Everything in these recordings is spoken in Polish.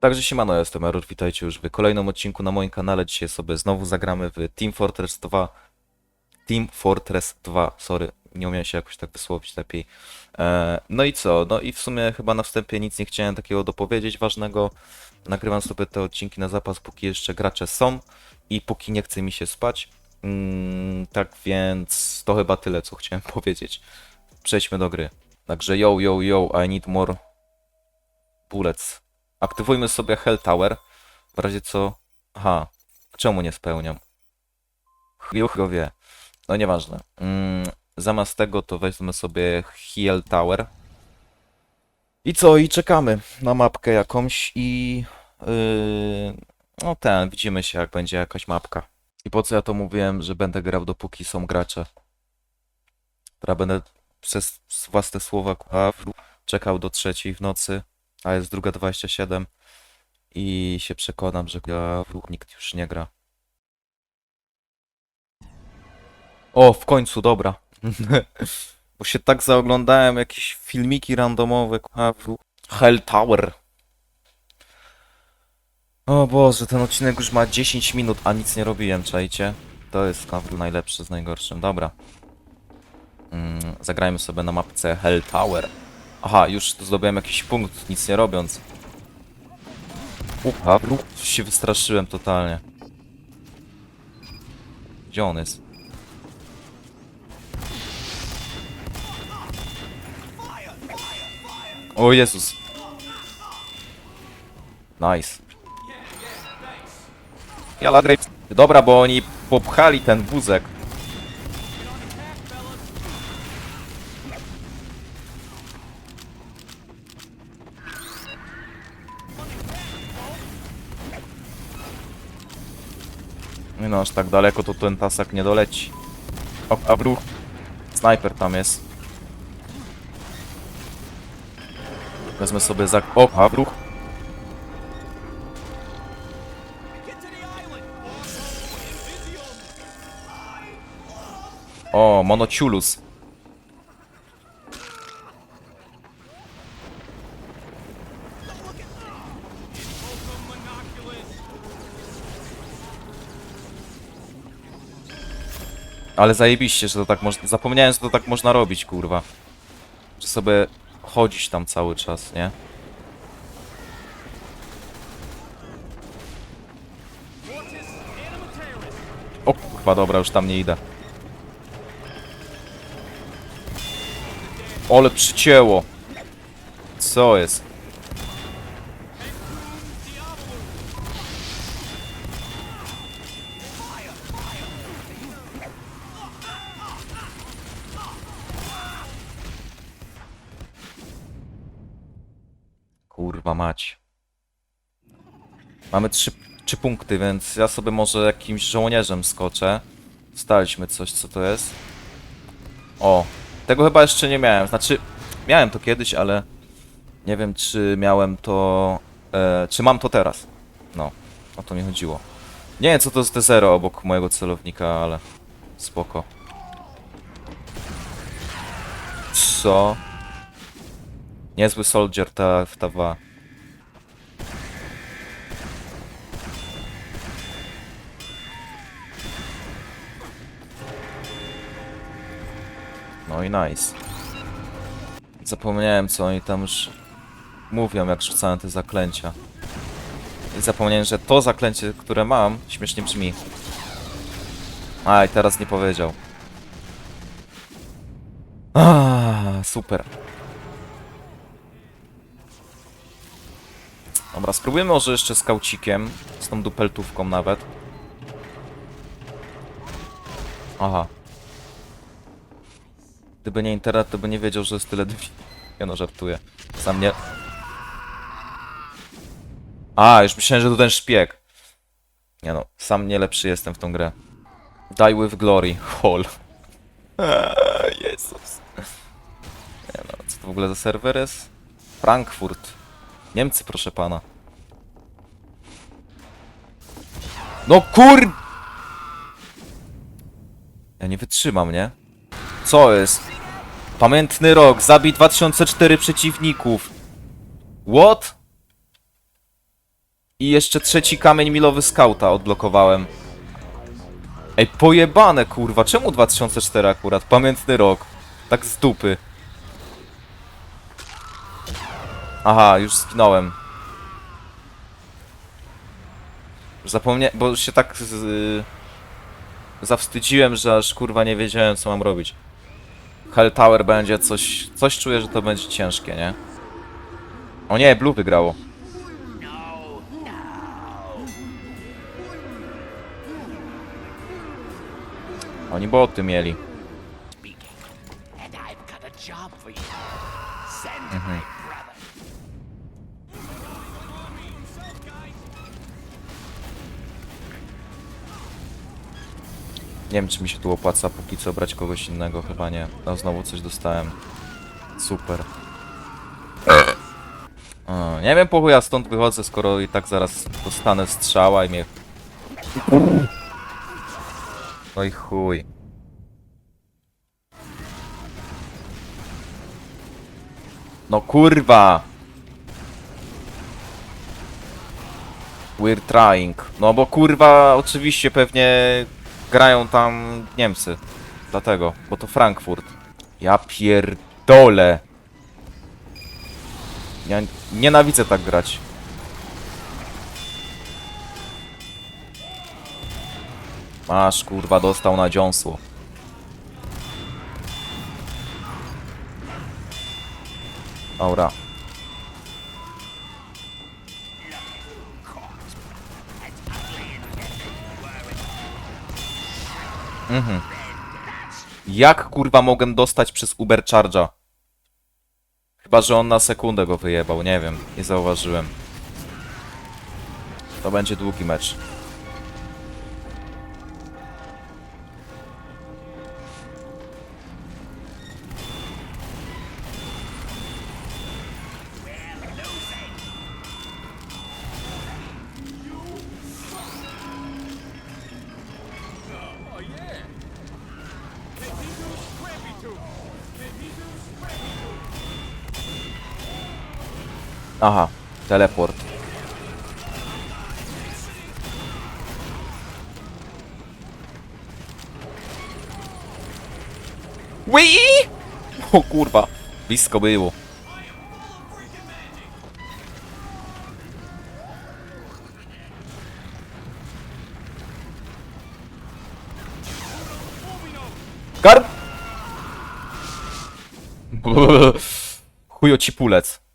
Także siemano, ja jestem Error, witajcie już w kolejnym odcinku na moim kanale. Dzisiaj sobie znowu zagramy w Team Fortress 2. Team Fortress 2, sorry, nie umiem się jakoś tak wysłowić lepiej. E, no i co? No i w sumie chyba na wstępie nic nie chciałem takiego dopowiedzieć ważnego. Nagrywam sobie te odcinki na zapas, póki jeszcze gracze są i póki nie chce mi się spać. Mm, tak więc to chyba tyle, co chciałem powiedzieć. Przejdźmy do gry. Także yo, yo, yo, I need more bullets. Aktywujmy sobie Hell Tower. W razie co... Aha. Czemu nie spełniam? Chuj go wie. No nieważne. Mm, zamiast tego to weźmy sobie Heal Tower. I co? I czekamy na mapkę jakąś i... Yy, no ten, widzimy się jak będzie jakaś mapka. I po co ja to mówiłem, że będę grał dopóki są gracze? Teraz będę przez własne słowa czekał do trzeciej w nocy a jest druga 27 i się przekonam, że ja nikt już nie gra. O, w końcu, dobra. Bo się tak zaoglądałem jakieś filmiki randomowe, Hell Tower. O Boże, ten odcinek już ma 10 minut, a nic nie robiłem, czajcie? To jest kabel najlepszy z najgorszym, dobra. Mm, zagrajmy sobie na mapce Hell Tower. Aha, już zdobyłem jakiś punkt, nic nie robiąc. Upa, się wystraszyłem totalnie. Gdzie on jest? O Jezus. Nice. Jala. Dobra, bo oni popchali ten wózek. No, aż tak daleko to ten tasak nie doleci. O, a wróg. Snajper tam jest. Wezmę sobie za... O, a wróg. O, monociulus. Ale zajebiście, że to tak można... Zapomniałem, że to tak można robić, kurwa. Że sobie chodzić tam cały czas, nie? O kurwa, dobra, już tam nie idę. Ole przycięło. Co jest? Kurwa mać. Mamy trzy, trzy punkty, więc ja sobie może jakimś żołnierzem skoczę. Staliśmy coś, co to jest. O, tego chyba jeszcze nie miałem. Znaczy, miałem to kiedyś, ale nie wiem, czy miałem to... E, czy mam to teraz. No, o to mi chodziło. Nie wiem, co to jest te zero obok mojego celownika, ale spoko. Co? Niezły soldier ta w ta 2. I nice. Zapomniałem co oni tam już mówią jak rzucałem te zaklęcia. I zapomniałem, że to zaklęcie, które mam, śmiesznie brzmi. A, i teraz nie powiedział. Ah, super. Dobra, spróbujemy może jeszcze z kaucikiem, z tą dupeltówką nawet. Aha. Gdyby nie internet, to by nie wiedział, że jest tyle drzwi. Ja no, żartuję. Sam nie... A, już myślałem, że to ten szpieg. Nie no, sam nie lepszy jestem w tą grę. Die with glory. Hol. Jezus. Nie no, co to w ogóle za serwer jest? Frankfurt. Niemcy, proszę pana. No kur... Ja nie wytrzymam, nie? Co jest? Pamiętny rok, zabij 2004 przeciwników. What? I jeszcze trzeci kamień milowy skauta odblokowałem. Ej, pojebane kurwa, czemu 2004 akurat? Pamiętny rok. Tak z dupy. Aha, już zginąłem. Zapomniałem, bo się tak z, y, zawstydziłem, że aż kurwa nie wiedziałem co mam robić. Hell Tower będzie coś, coś czuję, że to będzie ciężkie, nie? O nie, Blue wygrało. Oni boty mieli. Nie wiem, czy mi się tu opłaca póki co brać kogoś innego, chyba nie. No znowu coś dostałem. Super. O, nie wiem po chuj ja stąd wychodzę, skoro i tak zaraz dostanę strzała i mnie... No i chuj. No kurwa! We're trying. No bo kurwa, oczywiście pewnie grają tam Niemcy. Dlatego, bo to Frankfurt. Ja pierdolę. Ja nienawidzę tak grać. Masz kurwa, dostał na dziąsło. Aura. Mhm. Jak kurwa mogę dostać przez Uber Charge'a? Chyba, że on na sekundę go wyjebał, nie wiem, nie zauważyłem. To będzie długi mecz. Aha, teleport. Wii! O kurwa, blisko było. Gar... Chujo ci pulec.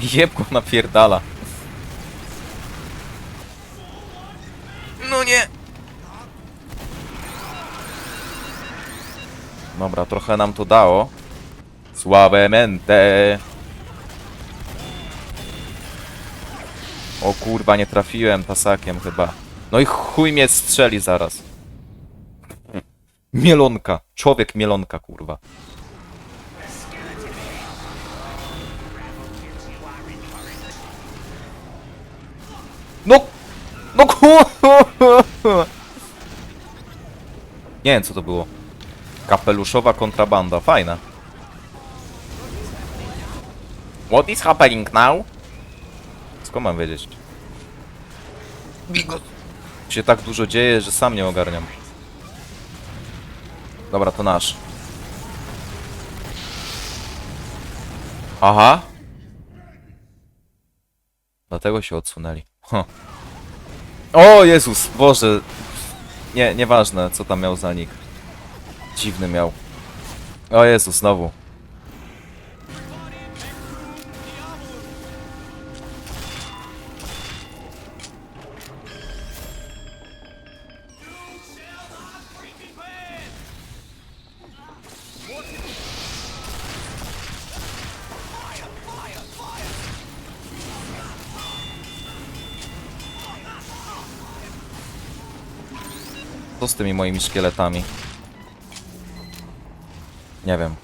Jeb go napierdala. No nie! Dobra, trochę nam to dało. Suavemente. O kurwa, nie trafiłem tasakiem chyba. No i chuj mnie strzeli zaraz. Mielonka. Człowiek mielonka, kurwa. No! No kurwa! Nie wiem co to było. Kapeluszowa kontrabanda, fajna. What is happening now? Skąd mam wiedzieć? Się tak dużo dzieje, że sam nie ogarniam. Dobra, to nasz. Aha. Dlatego się odsunęli. O Jezus, Boże. Nie, nieważne co tam miał za nich. Dziwny miał. O Jezus, znowu. Co z tymi moimi szkieletami? Nie wiem.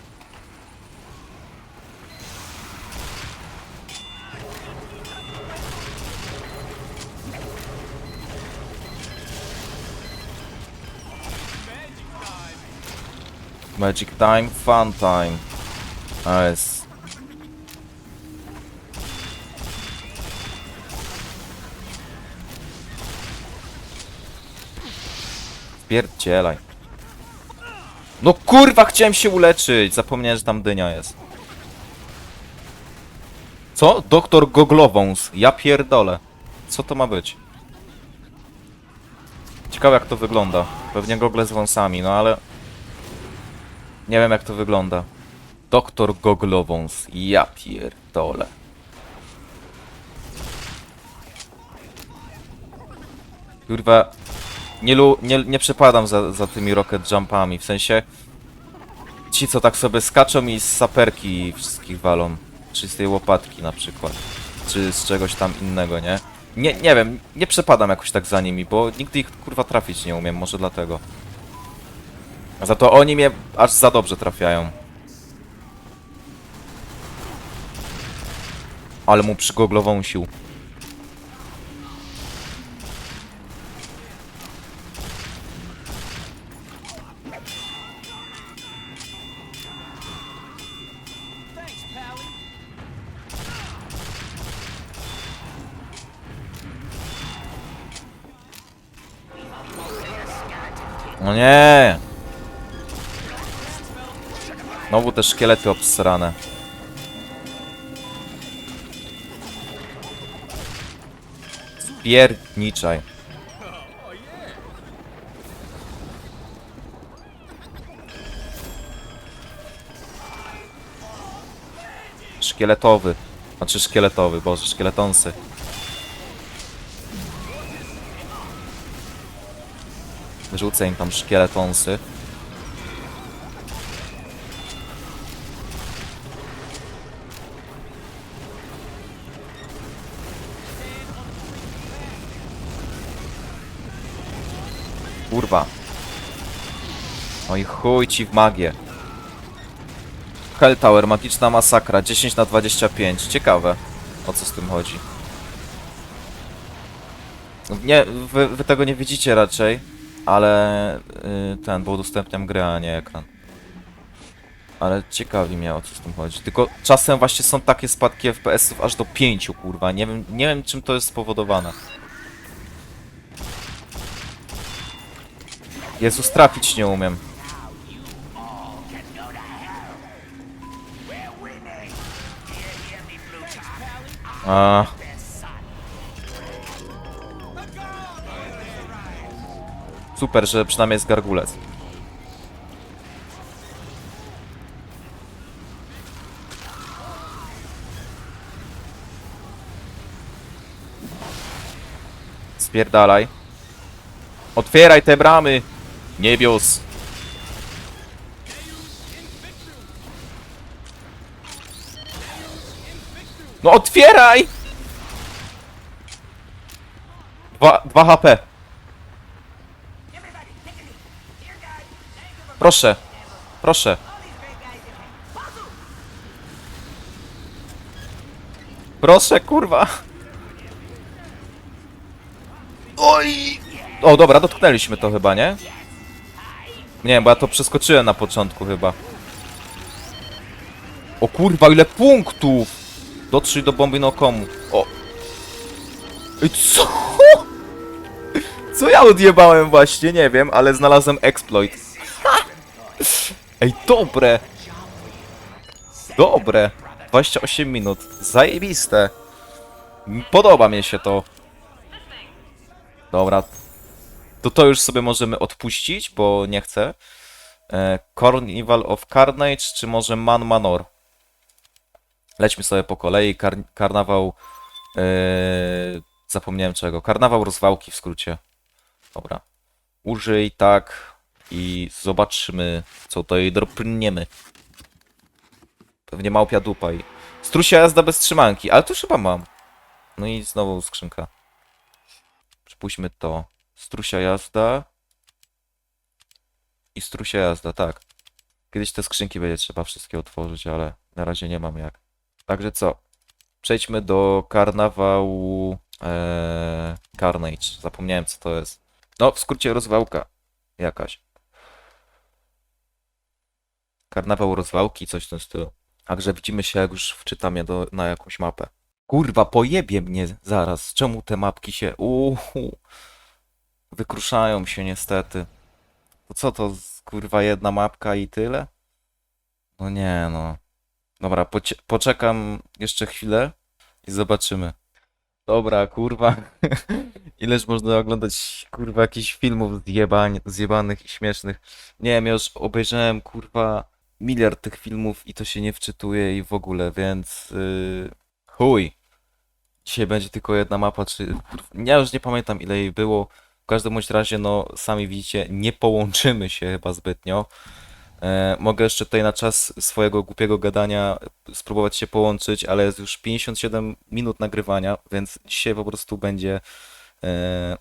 Magic time, fun time. A jest. Spierdzielaj. No kurwa, chciałem się uleczyć. Zapomniałem, że tam dynia jest. Co? Doktor Goglowąs. Ja pierdolę. Co to ma być? Ciekawe jak to wygląda. Pewnie gogle z wąsami, no ale... Nie wiem jak to wygląda. Doktor Goglowąs. Ja pierdolę. Kurwa, nie, lu, nie, nie przepadam za, za tymi rocket jumpami, w sensie ci co tak sobie skaczą i z saperki wszystkich walą, czy z tej łopatki na przykład, czy z czegoś tam innego, nie? Nie, nie wiem, nie przepadam jakoś tak za nimi, bo nigdy ich kurwa trafić nie umiem, może dlatego. Za to oni mnie aż za dobrze trafiają. Ale mu przygoglową sił. Nie! Znowu te szkielety obsrane. Spierniczaj. Szkieletowy. Znaczy szkieletowy, boże, szkieletonsy. Rzucę im tam szkieletonsy. Kurwa. Oj chuj ci w magię. Helltower, magiczna masakra, 10 na 25. Ciekawe, o co z tym chodzi. Nie, wy, wy tego nie widzicie raczej, ale y, ten, bo udostępniam grę, a nie ekran. Ale ciekawi mnie o co z tym chodzi. Tylko czasem właśnie są takie spadki FPS-ów aż do 5, kurwa. Nie wiem, nie wiem czym to jest spowodowane. Jezus, trafić nie umiem. A. Super, że przynajmniej jest gargulec. Spierdalaj. Otwieraj te bramy! Niebios! No otwieraj! 2 2 HP. Proszę. Proszę. Proszę, kurwa. Oj! O, dobra, dotknęliśmy to chyba, nie? Nie, bo ja to przeskoczyłem na początku chyba. O kurwa, ile punktów! Dotrzyj do bomby no komu. O. Ej, co? Co ja odjebałem właśnie, nie wiem, ale znalazłem exploit. Ej, dobre! Dobre! 28 minut. Zajebiste. Podoba mi się to. Dobra. To to już sobie możemy odpuścić, bo nie chcę. E, Carnival of Carnage, czy może Man Manor? Lećmy sobie po kolei. Kar karnawał... E, zapomniałem czego. Karnawał rozwałki w skrócie. Dobra. Użyj tak i zobaczymy, co tutaj dropniemy. Pewnie małpia dupa i... Strusia jazda bez trzymanki, ale to już chyba mam. No i znowu skrzynka. Przypuśćmy to. Strusia jazda. I strusia jazda, tak. Kiedyś te skrzynki będzie trzeba wszystkie otworzyć, ale na razie nie mam jak. Także co? Przejdźmy do karnawału ee, Carnage. Zapomniałem co to jest. No, w skrócie rozwałka jakaś. Karnawał rozwałki, coś w tym stylu. Także widzimy się, jak już wczytam je do, na jakąś mapę. Kurwa, pojebie mnie zaraz. Czemu te mapki się... Uhu. Wykruszają się niestety. To co to, kurwa, jedna mapka i tyle? No nie, no. Dobra, poczekam jeszcze chwilę i zobaczymy. Dobra, kurwa. Ileż można oglądać, kurwa, jakichś filmów zjebań, zjebanych i śmiesznych. Nie wiem, ja już obejrzałem, kurwa, miliard tych filmów i to się nie wczytuje i w ogóle, więc yy, chuj. Dzisiaj będzie tylko jedna mapa, czy... Ja już nie pamiętam, ile jej było. W każdym bądź razie, no, sami widzicie, nie połączymy się chyba zbytnio. E, mogę jeszcze tutaj na czas swojego głupiego gadania spróbować się połączyć, ale jest już 57 minut nagrywania, więc dzisiaj po prostu będzie e,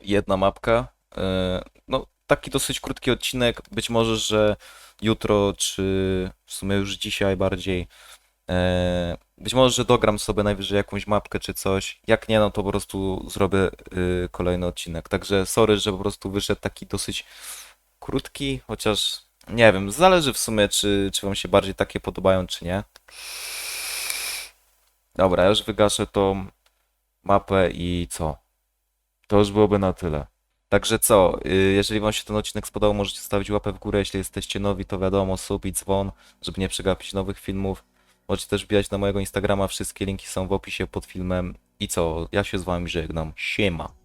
jedna mapka. E, no, taki dosyć krótki odcinek. Być może, że jutro, czy w sumie już dzisiaj bardziej. E, być może, że dogram sobie najwyżej jakąś mapkę czy coś. Jak nie, no to po prostu zrobię y, kolejny odcinek. Także sorry, że po prostu wyszedł taki dosyć krótki, chociaż nie wiem, zależy w sumie, czy, czy wam się bardziej takie podobają, czy nie. Dobra, już wygaszę tą mapę i co? To już byłoby na tyle. Także co, y, jeżeli wam się ten odcinek spodobał, możecie stawić łapę w górę, jeśli jesteście nowi, to wiadomo, sub i dzwon, żeby nie przegapić nowych filmów. Możecie też wbijać na mojego Instagrama, wszystkie linki są w opisie pod filmem. I co, ja się z wami żegnam. Siema.